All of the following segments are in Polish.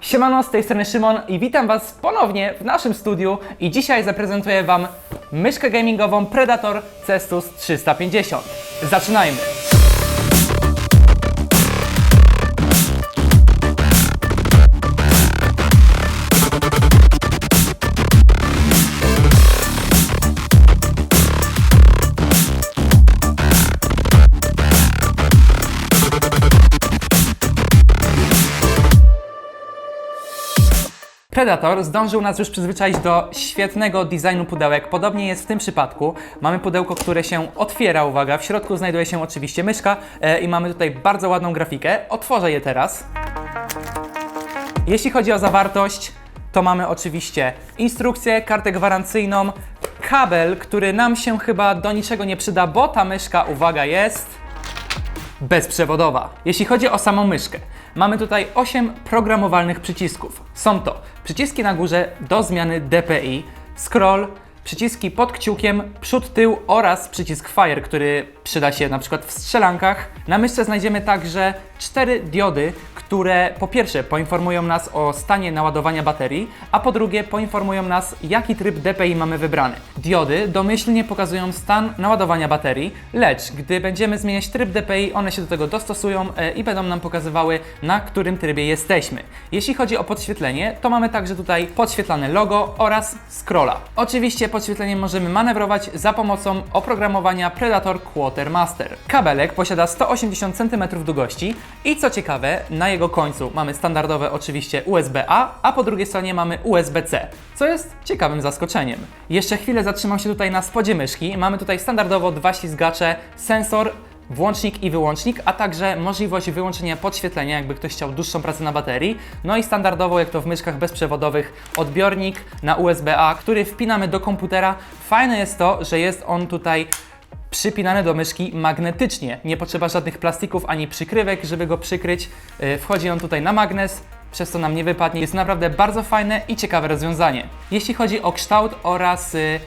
Siemano, z tej strony Szymon i witam Was ponownie w naszym studiu i dzisiaj zaprezentuję Wam myszkę gamingową Predator Cestus 350. Zaczynajmy! Predator zdążył nas już przyzwyczaić do świetnego designu pudełek. Podobnie jest w tym przypadku. Mamy pudełko, które się otwiera, uwaga, w środku znajduje się oczywiście myszka e, i mamy tutaj bardzo ładną grafikę. Otworzę je teraz. Jeśli chodzi o zawartość, to mamy oczywiście instrukcję, kartę gwarancyjną, kabel, który nam się chyba do niczego nie przyda, bo ta myszka, uwaga, jest bezprzewodowa. Jeśli chodzi o samą myszkę, mamy tutaj 8 programowalnych przycisków. Są to przyciski na górze do zmiany DPI, scroll, przyciski pod kciukiem, przód, tył oraz przycisk fire, który przyda się na przykład w strzelankach. Na myszce znajdziemy także cztery diody, które po pierwsze poinformują nas o stanie naładowania baterii, a po drugie poinformują nas, jaki tryb DPI mamy wybrany. Diody domyślnie pokazują stan naładowania baterii, lecz gdy będziemy zmieniać tryb DPI, one się do tego dostosują e, i będą nam pokazywały, na którym trybie jesteśmy. Jeśli chodzi o podświetlenie, to mamy także tutaj podświetlane logo oraz scrolla. Oczywiście podświetleniem możemy manewrować za pomocą oprogramowania Predator Quartermaster. Kabelek posiada 180 cm długości i co ciekawe, na jego końcu mamy standardowe oczywiście USB-A, a po drugiej stronie mamy USB-C, co jest ciekawym zaskoczeniem. Jeszcze chwilę zatrzymam się tutaj na spodzie myszki. Mamy tutaj standardowo dwa ślizgacze, sensor włącznik i wyłącznik, a także możliwość wyłączenia podświetlenia, jakby ktoś chciał dłuższą pracę na baterii. No i standardowo, jak to w myszkach bezprzewodowych, odbiornik na USB-A, który wpinamy do komputera. Fajne jest to, że jest on tutaj przypinany do myszki magnetycznie. Nie potrzeba żadnych plastików ani przykrywek, żeby go przykryć. Yy, Wchodzi on tutaj na magnes, przez co nam nie wypadnie. Jest naprawdę bardzo fajne i ciekawe rozwiązanie. Jeśli chodzi o kształt oraz y,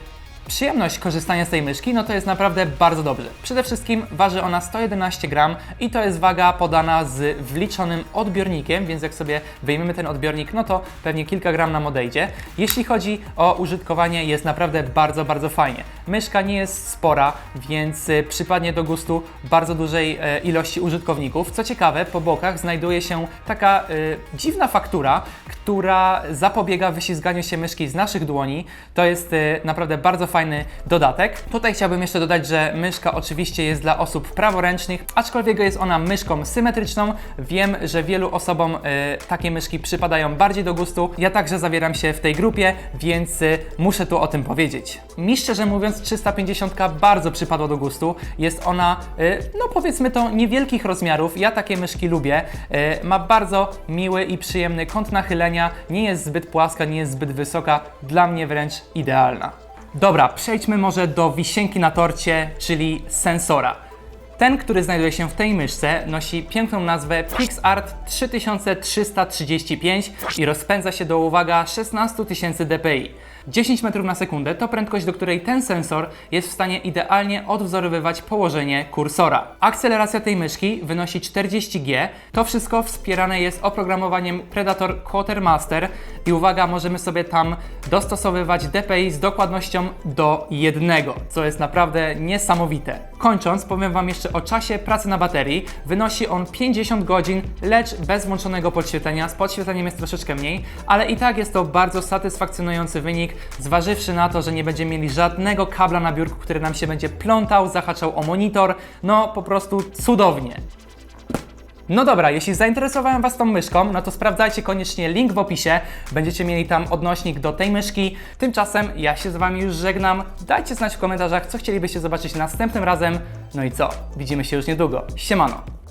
przyjemność korzystania z tej myszki, no to jest naprawdę bardzo dobrze. Przede wszystkim waży ona 111 gram i to jest waga podana z wliczonym odbiornikiem, więc jak sobie wyjmiemy ten odbiornik, no to pewnie kilka gram nam odejdzie. Jeśli chodzi o użytkowanie, jest naprawdę bardzo, bardzo fajnie. Myszka nie jest spora, więc y, przypadnie do gustu bardzo dużej e, ilości użytkowników. Co ciekawe, po bokach znajduje się taka y, dziwna faktura, która zapobiega wyślizganiu się myszki z naszych dłoni. To jest y, naprawdę bardzo fajny dodatek. Tutaj chciałbym jeszcze dodać, że myszka oczywiście jest dla osób praworęcznych, aczkolwiek jest ona myszką symetryczną. Wiem, że wielu osobom y, takie myszki przypadają bardziej do gustu. Ja także zawieram się w tej grupie, więc y, muszę tu o tym powiedzieć. Mi szczerze mówiąc 350 bardzo przypadła do gustu. Jest ona, no powiedzmy to, niewielkich rozmiarów. Ja takie myszki lubię. Ma bardzo miły i przyjemny kąt nachylenia. Nie jest zbyt płaska, nie jest zbyt wysoka. Dla mnie wręcz idealna. Dobra, przejdźmy może do wisienki na torcie, czyli sensora. Ten, który znajduje się w tej myszce, nosi piękną nazwę PixArt 3335 i rozpędza się do, uwaga, 16 000 dpi. 10 metrów na sekundę to prędkość, do której ten sensor jest w stanie idealnie odwzorowywać położenie kursora. Akceleracja tej myszki wynosi 40G. To wszystko wspierane jest oprogramowaniem Predator Quartermaster i uwaga, możemy sobie tam dostosowywać DPI z dokładnością do jednego, co jest naprawdę niesamowite. Kończąc, powiem Wam jeszcze o czasie pracy na baterii. Wynosi on 50 godzin, lecz bez włączonego podświetlenia. Z podświetleniem jest troszeczkę mniej, ale i tak jest to bardzo satysfakcjonujący wynik, zważywszy na to, że nie będziemy mieli żadnego kabla na biurku, który nam się będzie plątał, zahaczał o monitor. No po prostu cudownie. No dobra, jeśli zainteresowałem Was tą myszką, no to sprawdzajcie koniecznie link w opisie. Będziecie mieli tam odnośnik do tej myszki. Tymczasem ja się z Wami już żegnam. Dajcie znać w komentarzach, co chcielibyście zobaczyć następnym razem. No i co? Widzimy się już niedługo. Siemano!